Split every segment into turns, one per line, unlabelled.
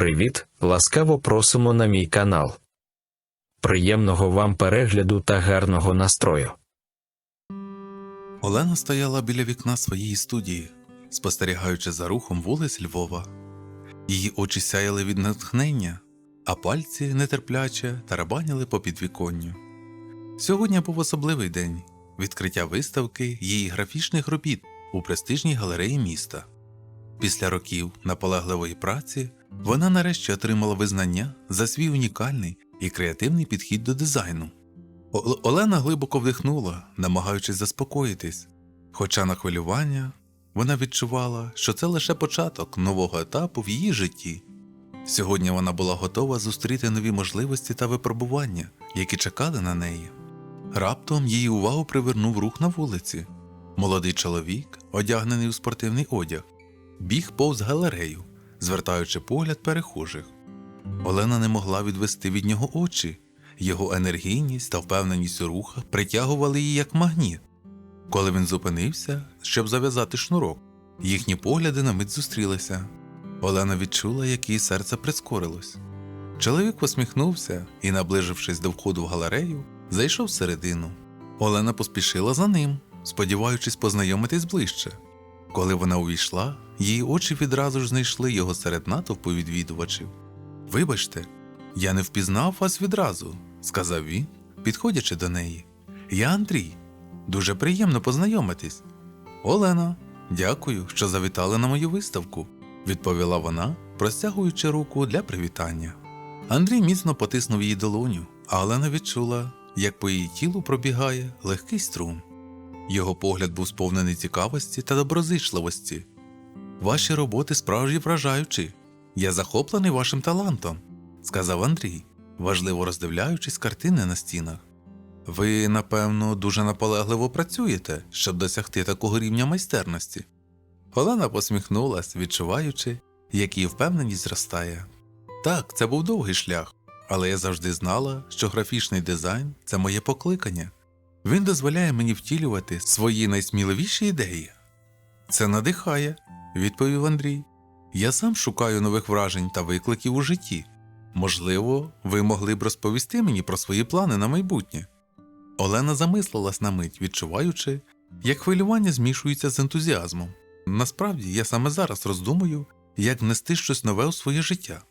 Привіт! Ласкаво просимо на мій канал. Приємного вам перегляду та гарного настрою.
Олена стояла біля вікна своєї студії, спостерігаючи за рухом вулиць Львова. Її очі сяяли від натхнення, а пальці нетерпляче тарабаніли по підвіконню. Сьогодні був особливий день відкриття виставки її графічних робіт у престижній галереї міста. Після років наполегливої праці вона нарешті отримала визнання за свій унікальний і креативний підхід до дизайну. Олена глибоко вдихнула, намагаючись заспокоїтись, хоча на хвилювання вона відчувала, що це лише початок нового етапу в її житті. Сьогодні вона була готова зустріти нові можливості та випробування, які чекали на неї. Раптом її увагу привернув рух на вулиці. Молодий чоловік, одягнений у спортивний одяг, біг повз галерею, звертаючи погляд перехожих. Олена не могла відвести від нього очі. Його енергійність та впевненість у рухах притягували її як магніт. Коли він зупинився, щоб зав'язати шнурок, їхні погляди на мить зустрілися. Олена відчула, як її серце прискорилось. Чоловік посміхнувся і, наближившись до входу в галерею, зайшов всередину. Олена поспішила за ним, сподіваючись познайомитись ближче. Коли вона увійшла, її очі відразу ж знайшли його серед натовпу відвідувачів. Вибачте, я не впізнав вас відразу, сказав він, підходячи до неї. Я Андрій. Дуже приємно познайомитись. Олена, дякую, що завітали на мою виставку, відповіла вона, простягуючи руку для привітання. Андрій міцно потиснув її долоню, а Олена відчула, як по її тілу пробігає легкий струм. Його погляд був сповнений цікавості та доброзичливості. Ваші роботи справді вражаючі. Я захоплений вашим талантом, сказав Андрій, важливо роздивляючись картини на стінах. Ви, напевно, дуже наполегливо працюєте, щоб досягти такого рівня майстерності. Олена посміхнулась, відчуваючи, як її впевненість зростає. Так, це був довгий шлях, але я завжди знала, що графічний дизайн це моє покликання. Він дозволяє мені втілювати свої найсміливіші ідеї. Це надихає, відповів Андрій. Я сам шукаю нових вражень та викликів у житті. Можливо, ви могли б розповісти мені про свої плани на майбутнє. Олена замислилась на мить, відчуваючи, як хвилювання змішується з ентузіазмом. Насправді, я саме зараз роздумую, як внести щось нове у своє життя.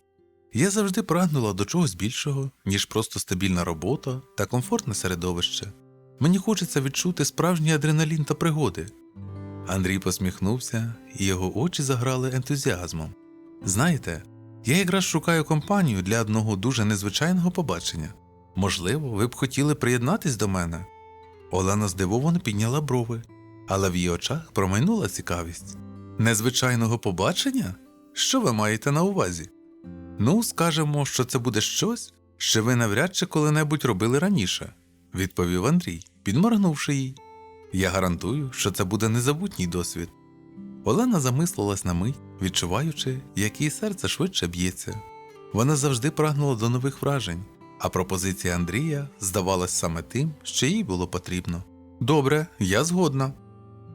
Я завжди прагнула до чогось більшого, ніж просто стабільна робота та комфортне середовище. Мені хочеться відчути справжній адреналін та пригоди. Андрій посміхнувся, і його очі заграли ентузіазмом. Знаєте, я якраз шукаю компанію для одного дуже незвичайного побачення. Можливо, ви б хотіли приєднатись до мене. Олена здивовано підняла брови, але в її очах промайнула цікавість. Незвичайного побачення? Що ви маєте на увазі? Ну, скажемо, що це буде щось, що ви навряд чи коли-небудь робили раніше, відповів Андрій, підморгнувши їй. Я гарантую, що це буде незабутній досвід. Олена замислилась на мить, відчуваючи, як її серце швидше б'ється. Вона завжди прагнула до нових вражень, а пропозиція Андрія здавалась саме тим, що їй було потрібно. Добре, я згодна.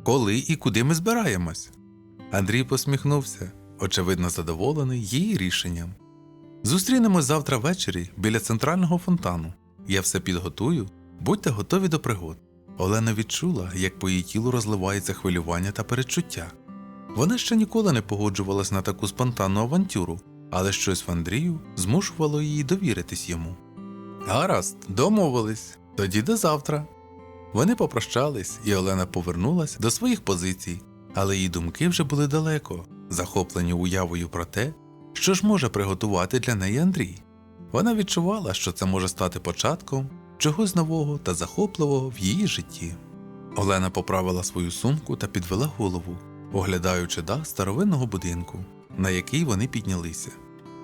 Коли і куди ми збираємось? Андрій посміхнувся, очевидно задоволений її рішенням. Зустрінемось завтра ввечері біля центрального фонтану. Я все підготую, будьте готові до пригод. Олена відчула, як по її тілу розливається хвилювання та передчуття. Вона ще ніколи не погоджувалась на таку спонтанну авантюру, але щось в Андрію змушувало її довіритись йому. Гаразд, домовились, тоді до завтра. Вони попрощались, і Олена повернулась до своїх позицій, але її думки вже були далеко, захоплені уявою про те, що ж може приготувати для неї Андрій. Вона відчувала, що це може стати початком чогось нового та захопливого в її житті. Олена поправила свою сумку та підвела голову, оглядаючи дах старовинного будинку, на який вони піднялися.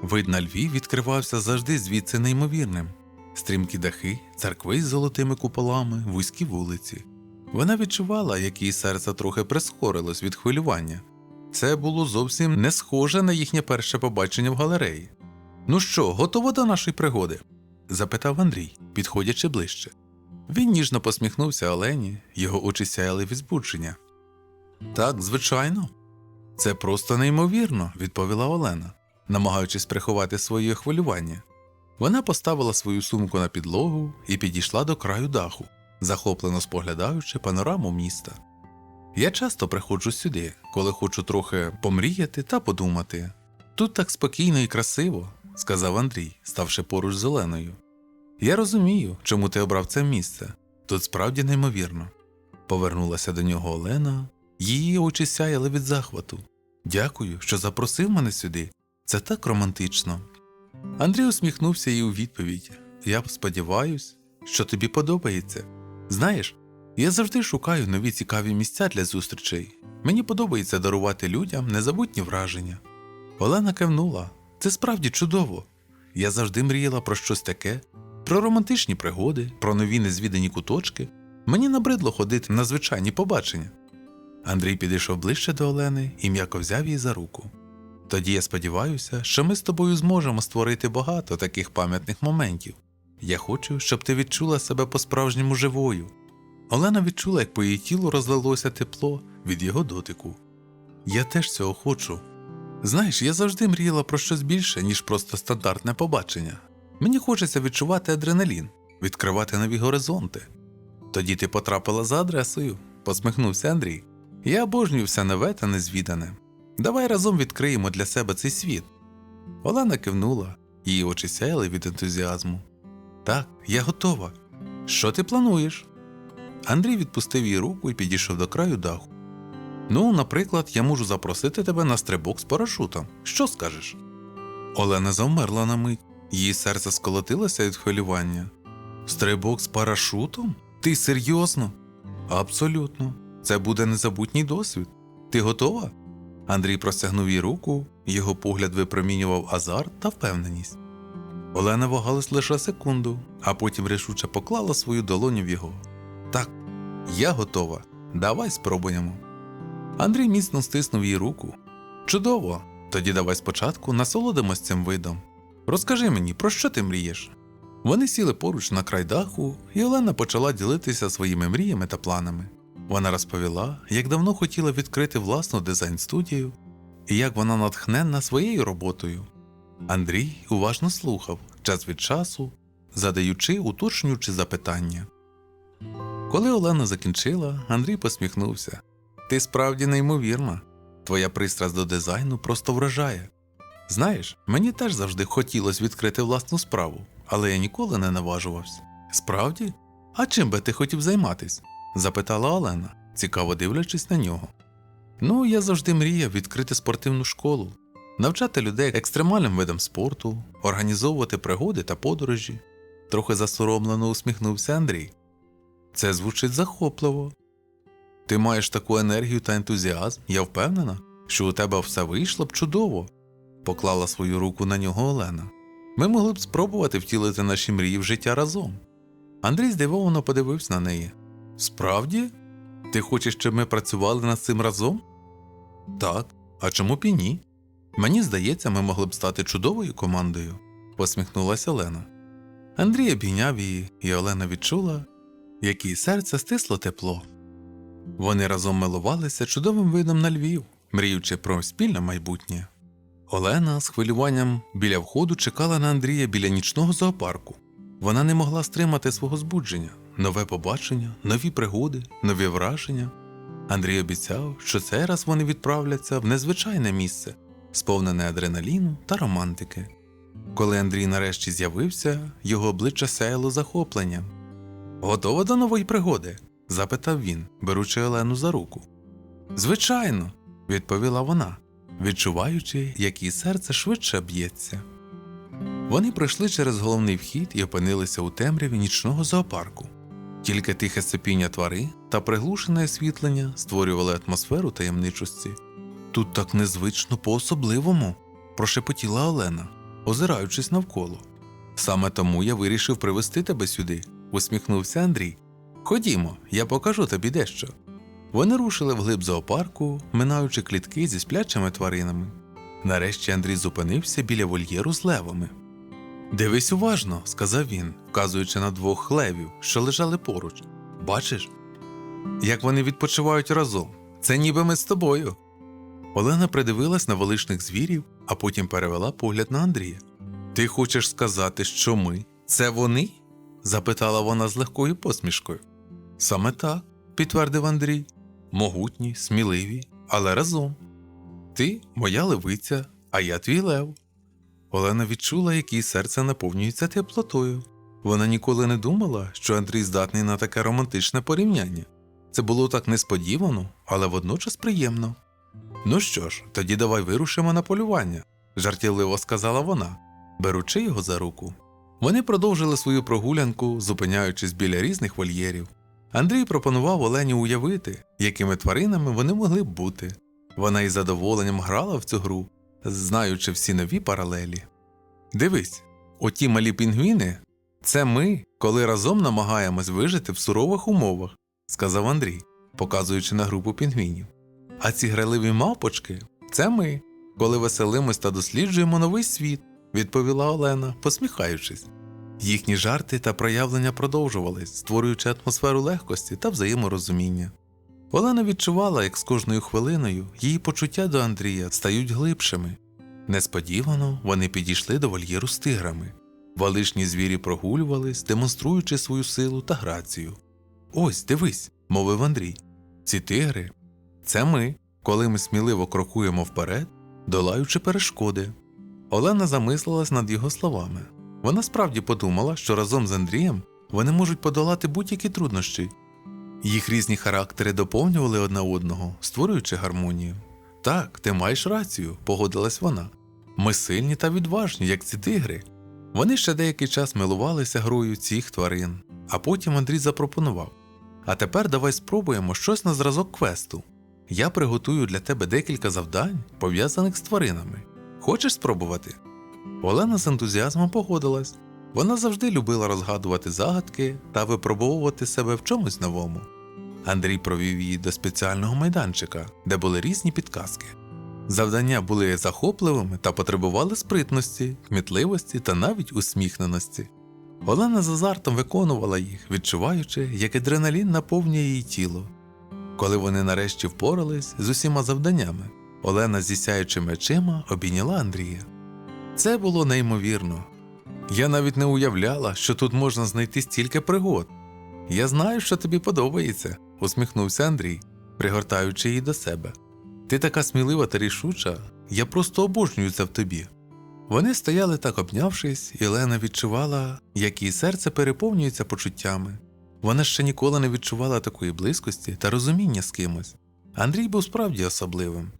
Вид на Львів відкривався завжди звідси неймовірним. Стрімкі дахи, церкви з золотими куполами, вузькі вулиці. Вона відчувала, як її серце трохи прискорилось від хвилювання. Це було зовсім не схоже на їхнє перше побачення в галереї. Ну що, готово до нашої пригоди? Запитав Андрій, підходячи ближче. Він ніжно посміхнувся Олені, його очі сяяли від збудження. Так, звичайно. Це просто неймовірно, відповіла Олена. намагаючись приховати своє хвилювання. Вона поставила свою сумку на підлогу і підійшла до краю даху, захоплено споглядаючи панораму міста. Я часто приходжу сюди, коли хочу трохи помріяти та подумати. Тут так спокійно і красиво, сказав Андрій, ставши поруч з Оленою. Я розумію, чому ти обрав це місце. Тут справді неймовірно. Повернулася до нього Олена, її очі сяяли від захвату. Дякую, що запросив мене сюди. Це так романтично. Андрій усміхнувся їй у відповідь. Я сподіваюсь, що тобі подобається. Знаєш, я завжди шукаю нові цікаві місця для зустрічей. Мені подобається дарувати людям незабутні враження. Олена кивнула. Це справді чудово. Я завжди мріяла про щось таке, про романтичні пригоди, про нові незвідані куточки. Мені набридло ходити на звичайні побачення. Андрій підійшов ближче до Олени і м'яко взяв її за руку. Тоді я сподіваюся, що ми з тобою зможемо створити багато таких пам'ятних моментів. Я хочу, щоб ти відчула себе по-справжньому живою. Олена відчула, як по її тілу розлилося тепло від його дотику. Я теж цього хочу. Знаєш, я завжди мріяла про щось більше, ніж просто стандартне побачення. Мені хочеться відчувати адреналін, відкривати нові горизонти. Тоді ти потрапила за адресою, посміхнувся Андрій. Я обожнюю все нове та незвідане. Давай разом відкриємо для себе цей світ. Олена кивнула, її очі сяяли від ентузіазму. Так, я готова. Що ти плануєш? Андрій відпустив її руку і підійшов до краю даху. Ну, наприклад, я можу запросити тебе на стрибок з парашутом. Що скажеш? Олена завмерла на мить, її серце сколотилося від хвилювання. Стрибок з парашутом? Ти серйозно? Абсолютно. Це буде незабутній досвід. Ти готова? Андрій простягнув їй руку, його погляд випромінював азарт та впевненість. Олена вагалась лише секунду, а потім рішуче поклала свою долоню в його. Так, я готова. Давай спробуємо. Андрій міцно стиснув їй руку. Чудово! Тоді давай спочатку насолодимось цим видом. Розкажи мені, про що ти мрієш? Вони сіли поруч на край даху, і Олена почала ділитися своїми мріями та планами. Вона розповіла, як давно хотіла відкрити власну дизайн-студію і як вона натхненна своєю роботою. Андрій уважно слухав час від часу, задаючи уточнюючи запитання. Коли Олена закінчила, Андрій посміхнувся. Ти справді неймовірна. Твоя пристрасть до дизайну просто вражає. Знаєш, мені теж завжди хотілося відкрити власну справу, але я ніколи не наважувався. Справді? А чим би ти хотів займатись? запитала Олена, цікаво дивлячись на нього. Ну, я завжди мріяв відкрити спортивну школу, навчати людей екстремальним видам спорту, організовувати пригоди та подорожі. Трохи засоромлено усміхнувся Андрій. Це звучить захопливо. Ти маєш таку енергію та ентузіазм, я впевнена, що у тебе все вийшло б чудово, поклала свою руку на нього Олена. Ми могли б спробувати втілити наші мрії в життя разом. Андрій здивовано подивився на неї. Справді? Ти хочеш, щоб ми працювали над цим разом? Так, а чому б і ні? Мені здається, ми могли б стати чудовою командою, посміхнулася Олена. Андрій обійняв її, і Олена відчула, як її серце стисло тепло. Вони разом милувалися чудовим видом на Львів, мріючи про спільне майбутнє. Олена з хвилюванням біля входу чекала на Андрія біля нічного зоопарку. Вона не могла стримати свого збудження, нове побачення, нові пригоди, нові враження. Андрій обіцяв, що цей раз вони відправляться в незвичайне місце, сповнене адреналіну та романтики. Коли Андрій нарешті з'явився, його обличчя сяяло захопленням. Готова до нової пригоди? Запитав він, беручи Олену за руку. Звичайно, відповіла вона, відчуваючи, як її серце швидше б'ється. Вони пройшли через головний вхід і опинилися у темряві нічного зоопарку. Тільки тихе сипіння твари та приглушене освітлення створювали атмосферу таємничості. Тут так незвично по-особливому, прошепотіла Олена, озираючись навколо. Саме тому я вирішив привезти тебе сюди, усміхнувся Андрій. Ходімо, я покажу тобі дещо. Вони рушили вглиб зоопарку, минаючи клітки зі сплячими тваринами. Нарешті Андрій зупинився біля вольєру з левами. Дивись уважно, сказав він, вказуючи на двох левів, що лежали поруч. Бачиш, як вони відпочивають разом. Це ніби ми з тобою. Олена придивилась на величних звірів, а потім перевела погляд на Андрія. Ти хочеш сказати, що ми це вони? запитала вона з легкою посмішкою. Саме так, підтвердив Андрій. Могутні, сміливі, але разом. Ти моя левиця, а я твій лев. Олена відчула, як її серце наповнюється теплотою. Вона ніколи не думала, що Андрій здатний на таке романтичне порівняння. Це було так несподівано, але водночас приємно. Ну що ж, тоді давай вирушимо на полювання, жартівливо сказала вона, беручи його за руку. Вони продовжили свою прогулянку, зупиняючись біля різних вольєрів. Андрій пропонував Олені уявити, якими тваринами вони могли б бути. Вона із задоволенням грала в цю гру, знаючи всі нові паралелі. Дивись, оті малі пінгвіни це ми, коли разом намагаємось вижити в сурових умовах, сказав Андрій, показуючи на групу пінгвінів. А ці граливі мавпочки це ми, коли веселимось та досліджуємо новий світ, відповіла Олена, посміхаючись. Їхні жарти та проявлення продовжувались, створюючи атмосферу легкості та взаєморозуміння. Олена відчувала, як з кожною хвилиною її почуття до Андрія стають глибшими. Несподівано вони підійшли до вольєру з тиграми. Валишні звірі прогулювались, демонструючи свою силу та грацію. Ось, дивись, мовив Андрій. Ці тигри це ми, коли ми сміливо крокуємо вперед, долаючи перешкоди. Олена замислилась над його словами. Вона справді подумала, що разом з Андрієм вони можуть подолати будь-які труднощі. Їх різні характери доповнювали одне одного, створюючи гармонію. Так, ти маєш рацію, погодилась вона. Ми сильні та відважні, як ці тигри. Вони ще деякий час милувалися грою цих тварин, а потім Андрій запропонував: А тепер давай спробуємо щось на зразок квесту. Я приготую для тебе декілька завдань, пов'язаних з тваринами. Хочеш спробувати? Олена з ентузіазмом погодилась. Вона завжди любила розгадувати загадки та випробовувати себе в чомусь новому. Андрій провів її до спеціального майданчика, де були різні підказки. Завдання були захопливими та потребували спритності, кмітливості та навіть усміхненості. Олена з азартом виконувала їх, відчуваючи, як адреналін наповнює її тіло. Коли вони нарешті впорались з усіма завданнями, Олена зі сяючими очима обійняла Андрія. Це було неймовірно. Я навіть не уявляла, що тут можна знайти стільки пригод. Я знаю, що тобі подобається, усміхнувся Андрій, пригортаючи її до себе. Ти така смілива та рішуча, я просто обожнюю це в тобі. Вони стояли так обнявшись, і Лена відчувала, як її серце переповнюється почуттями. Вона ще ніколи не відчувала такої близькості та розуміння з кимось. Андрій був справді особливим.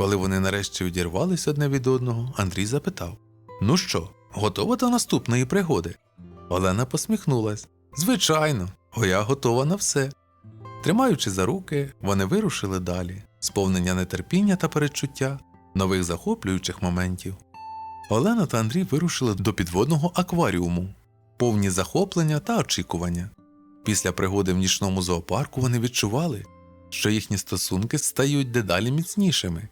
Коли вони нарешті відірвались одне від одного, Андрій запитав: Ну що, готова до наступної пригоди? Олена посміхнулась. Звичайно, о, я готова на все. Тримаючи за руки, вони вирушили далі, сповнення нетерпіння та передчуття, нових захоплюючих моментів. Олена та Андрій вирушили до підводного акваріуму, повні захоплення та очікування. Після пригоди в нічному зоопарку вони відчували, що їхні стосунки стають дедалі міцнішими,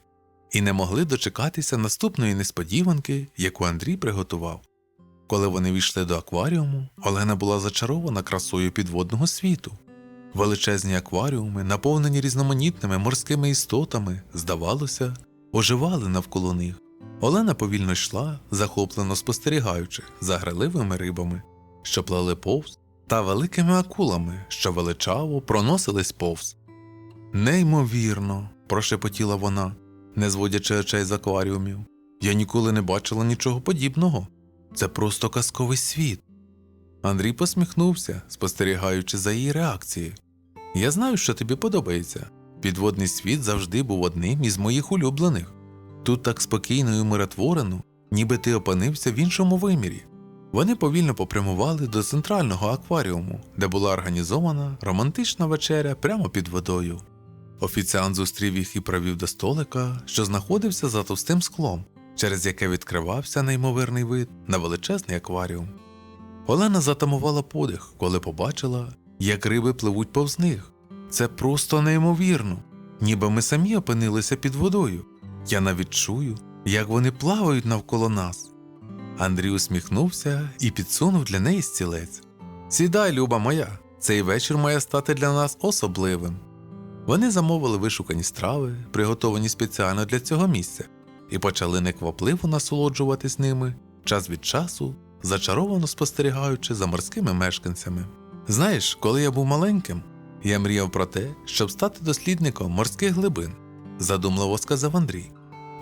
і не могли дочекатися наступної несподіванки, яку Андрій приготував. Коли вони війшли до акваріуму, Олена була зачарована красою підводного світу. Величезні акваріуми, наповнені різноманітними морськими істотами, здавалося, оживали навколо них. Олена повільно йшла, захоплено спостерігаючи за граливими рибами, що плели повз, та великими акулами, що величаво проносились повз. Неймовірно, прошепотіла вона, не зводячи очей з акваріумів. Я ніколи не бачила нічого подібного. Це просто казковий світ. Андрій посміхнувся, спостерігаючи за її реакцією. Я знаю, що тобі подобається. Підводний світ завжди був одним із моїх улюблених. Тут так спокійно і умиротворено, ніби ти опинився в іншому вимірі. Вони повільно попрямували до центрального акваріуму, де була організована романтична вечеря прямо під водою. Офіціант зустрів їх і провів до столика, що знаходився за товстим склом, через яке відкривався неймовірний вид на величезний акваріум. Олена затамувала подих, коли побачила, як риби пливуть повз них. Це просто неймовірно, ніби ми самі опинилися під водою. Я навіть чую, як вони плавають навколо нас. Андрій усміхнувся і підсунув для неї стілець. Сідай, люба моя, цей вечір має стати для нас особливим. Вони замовили вишукані страви, приготовані спеціально для цього місця, і почали неквапливо насолоджуватись ними час від часу, зачаровано спостерігаючи за морськими мешканцями. Знаєш, коли я був маленьким, я мріяв про те, щоб стати дослідником морських глибин, задумливо сказав Андрій.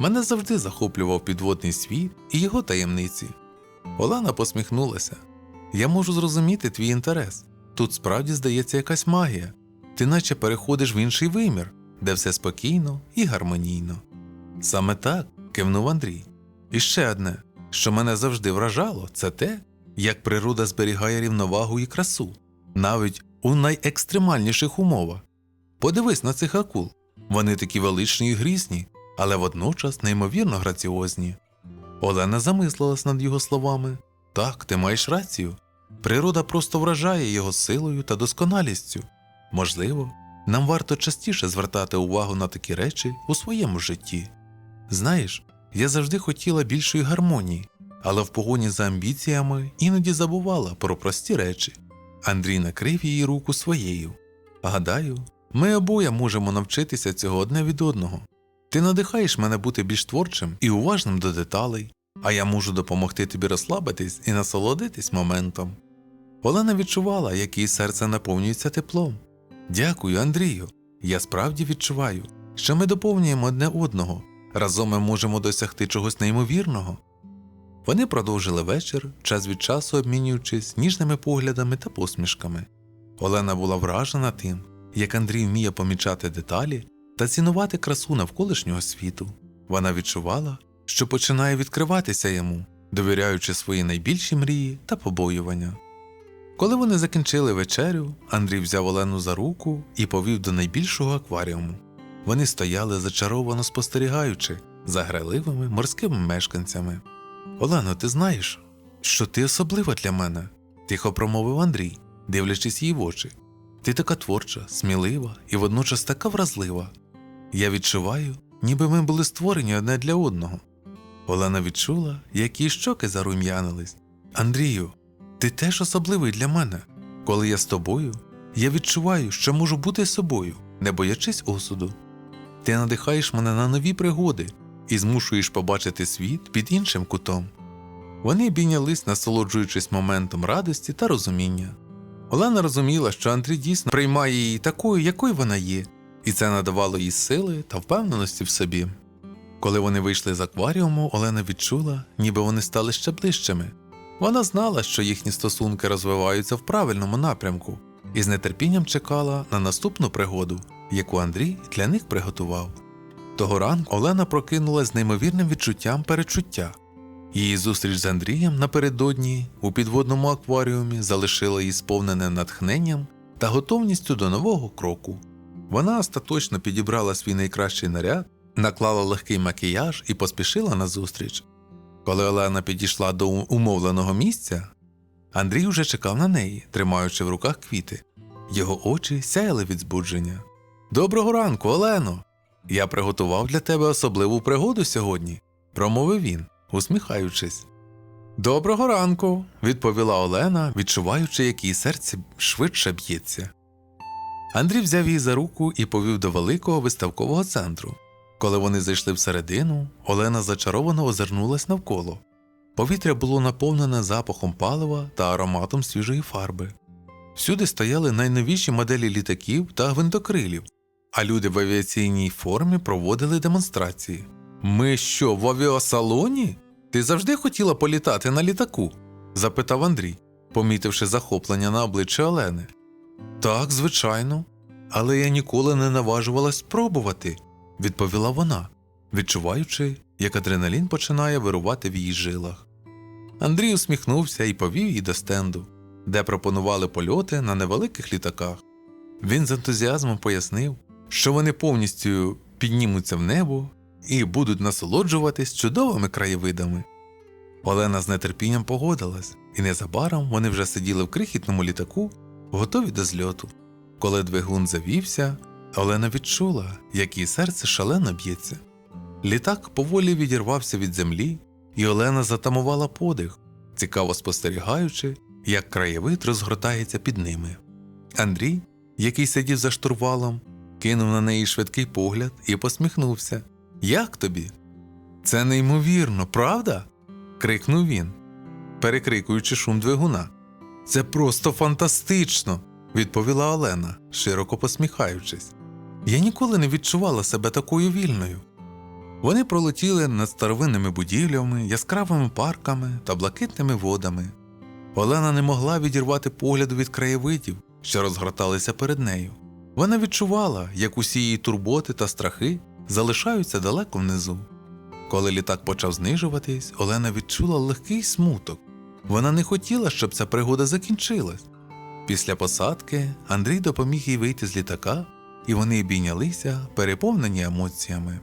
Мене завжди захоплював підводний світ і його таємниці. Олена посміхнулася. Я можу зрозуміти твій інтерес. Тут справді здається якась магія. Ти наче переходиш в інший вимір, де все спокійно і гармонійно. Саме так, кивнув Андрій. І ще одне, що мене завжди вражало, це те, як природа зберігає рівновагу і красу, навіть у найекстремальніших умовах. Подивись на цих акул. Вони такі величні і грізні, але водночас неймовірно граціозні. Олена замислилась над його словами. Так, ти маєш рацію. Природа просто вражає його силою та досконалістю. Можливо, нам варто частіше звертати увагу на такі речі у своєму житті. Знаєш, я завжди хотіла більшої гармонії, але в погоні за амбіціями іноді забувала про прості речі. Андрій накрив її руку своєю. Гадаю, ми обоє можемо навчитися цього одне від одного. Ти надихаєш мене бути більш творчим і уважним до деталей, а я можу допомогти тобі розслабитись і насолодитись моментом. Олена відчувала, як її серце наповнюється теплом. Дякую, Андрію. Я справді відчуваю, що ми доповнюємо одне одного. Разом ми можемо досягти чогось неймовірного. Вони продовжили вечір, час від часу обмінюючись ніжними поглядами та посмішками. Олена була вражена тим, як Андрій вміє помічати деталі та цінувати красу навколишнього світу. Вона відчувала, що починає відкриватися йому, довіряючи свої найбільші мрії та побоювання. Коли вони закінчили вечерю, Андрій взяв Олену за руку і повів до найбільшого акваріуму. Вони стояли зачаровано спостерігаючи за грайливими морськими мешканцями. Олено, ти знаєш, що ти особлива для мене, тихо промовив Андрій, дивлячись їй в очі. Ти така творча, смілива і водночас така вразлива. Я відчуваю, ніби ми були створені одне для одного. Олена відчула, як її щоки зарум'янились. Андрію, ти теж особливий для мене. Коли я з тобою, я відчуваю, що можу бути собою, не боячись осуду. Ти надихаєш мене на нові пригоди і змушуєш побачити світ під іншим кутом. Вони бійнялись, насолоджуючись моментом радості та розуміння. Олена розуміла, що Андрій дійсно приймає її такою, якою вона є, і це надавало їй сили та впевненості в собі. Коли вони вийшли з акваріуму, Олена відчула, ніби вони стали ще ближчими. Вона знала, що їхні стосунки розвиваються в правильному напрямку, і з нетерпінням чекала на наступну пригоду, яку Андрій для них приготував. Того ранку Олена прокинулась з неймовірним відчуттям перечуття. Її зустріч з Андрієм напередодні у підводному акваріумі залишила її сповнене натхненням та готовністю до нового кроку. Вона остаточно підібрала свій найкращий наряд, наклала легкий макіяж і поспішила на зустріч. Коли Олена підійшла до умовленого місця, Андрій уже чекав на неї, тримаючи в руках квіти. Його очі сяяли від збудження. Доброго ранку, Олено! Я приготував для тебе особливу пригоду сьогодні, промовив він, усміхаючись. Доброго ранку, відповіла Олена, відчуваючи, як її серце швидше б'ється. Андрій взяв її за руку і повів до великого виставкового центру. Коли вони зайшли всередину, Олена зачаровано озирнулась навколо. Повітря було наповнене запахом палива та ароматом свіжої фарби. Всюди стояли найновіші моделі літаків та гвинтокрилів, а люди в авіаційній формі проводили демонстрації. Ми що, в авіасалоні? Ти завжди хотіла політати на літаку? запитав Андрій, помітивши захоплення на обличчі Олени. Так, звичайно, але я ніколи не наважувалась спробувати, відповіла вона, відчуваючи, як адреналін починає вирувати в її жилах. Андрій усміхнувся і повів її до стенду, де пропонували польоти на невеликих літаках. Він з ентузіазмом пояснив, що вони повністю піднімуться в небо і будуть насолоджуватись чудовими краєвидами. Олена з нетерпінням погодилась, і незабаром вони вже сиділи в крихітному літаку, готові до зльоту. Коли двигун завівся, Олена відчула, як її серце шалено б'ється. Літак поволі відірвався від землі, і Олена затамувала подих, цікаво спостерігаючи, як краєвид розгортається під ними. Андрій, який сидів за штурвалом, кинув на неї швидкий погляд і посміхнувся. Як тобі? Це неймовірно, правда? крикнув він, перекрикуючи шум двигуна. Це просто фантастично, відповіла Олена, широко посміхаючись. Я ніколи не відчувала себе такою вільною. Вони пролетіли над старовинними будівлями, яскравими парками та блакитними водами. Олена не могла відірвати погляду від краєвидів, що розгорталися перед нею. Вона відчувала, як усі її турботи та страхи залишаються далеко внизу. Коли літак почав знижуватись, Олена відчула легкий смуток. Вона не хотіла, щоб ця пригода закінчилась. Після посадки Андрій допоміг їй вийти з літака, і вони обійнялися, переповнені емоціями.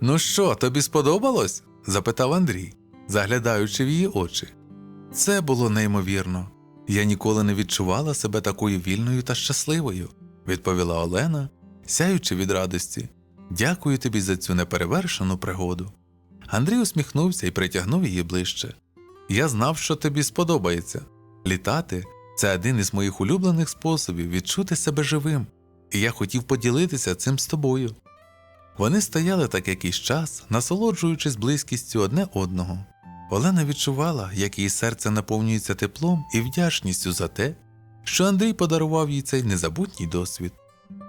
Ну що, тобі сподобалось? запитав Андрій, заглядаючи в її очі. Це було неймовірно. Я ніколи не відчувала себе такою вільною та щасливою, відповіла Олена, сяючи від радості. Дякую тобі за цю неперевершену пригоду. Андрій усміхнувся і притягнув її ближче. Я знав, що тобі сподобається. Літати це один із моїх улюблених способів відчути себе живим, і я хотів поділитися цим з тобою. Вони стояли так якийсь час, насолоджуючись близькістю одне одного. Олена відчувала, як її серце наповнюється теплом і вдячністю за те, що Андрій подарував їй цей незабутній досвід.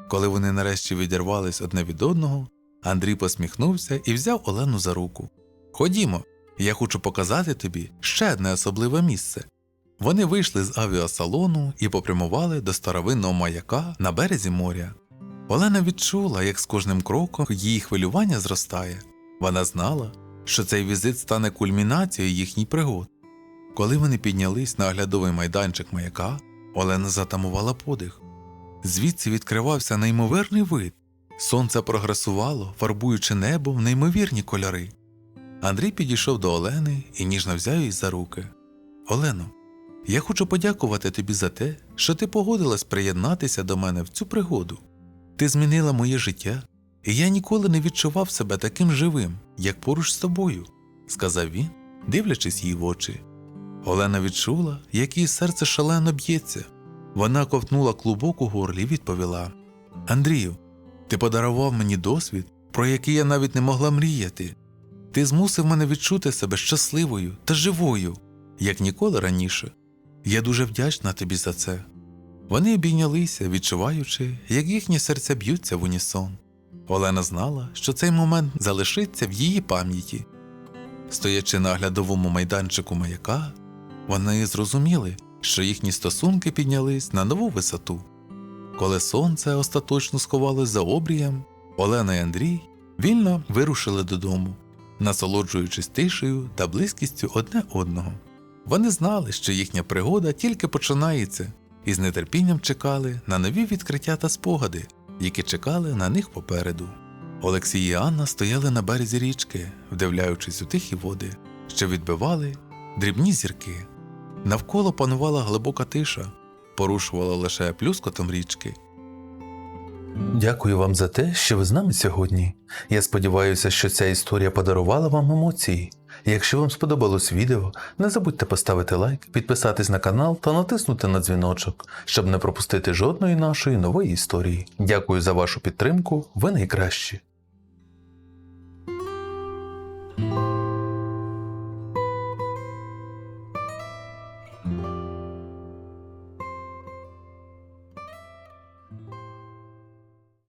Коли вони нарешті відірвались одне від одного, Андрій посміхнувся і взяв Олену за руку. Ходімо, я хочу показати тобі ще одне особливе місце. Вони вийшли з авіасалону і попрямували до старовинного маяка на березі моря. Олена відчула, як з кожним кроком її хвилювання зростає. Вона знала, що цей візит стане кульмінацією їхніх пригод. Коли вони піднялись на оглядовий майданчик маяка, Олена затамувала подих. Звідси відкривався неймовірний вид. Сонце прогресувало, фарбуючи небо в неймовірні кольори. Андрій підійшов до Олени і ніжно взяв її за руки. Олено, я хочу подякувати тобі за те, що ти погодилась приєднатися до мене в цю пригоду. Ти змінила моє життя, і я ніколи не відчував себе таким живим, як поруч з тобою, сказав він, дивлячись їй в очі. Олена відчула, як її серце шалено б'ється. Вона ковтнула клубок у горлі і відповіла: Андрію, ти подарував мені досвід, про який я навіть не могла мріяти. Ти змусив мене відчути себе щасливою та живою, як ніколи раніше. Я дуже вдячна тобі за це. Вони обійнялися, відчуваючи, як їхні серця б'ються в унісон. Олена знала, що цей момент залишиться в її пам'яті. Стоячи на оглядовому майданчику маяка, вони зрозуміли, що їхні стосунки піднялись на нову висоту. Коли сонце остаточно сховалось за обрієм, Олена і Андрій вільно вирушили додому, насолоджуючись тишею та близькістю одне одного. Вони знали, що їхня пригода тільки починається, і з нетерпінням чекали на нові відкриття та спогади, які чекали на них попереду. Олексій і Анна стояли на березі річки, вдивляючись у тихі води, що відбивали дрібні зірки. Навколо панувала глибока тиша, порушувала лише плюскотом річки.
Дякую вам за те, що ви з нами сьогодні. Я сподіваюся, що ця історія подарувала вам емоції. Якщо вам сподобалось відео, не забудьте поставити лайк, підписатись на канал та натиснути на дзвіночок, щоб не пропустити жодної нашої нової історії. Дякую за вашу підтримку, ви найкращі.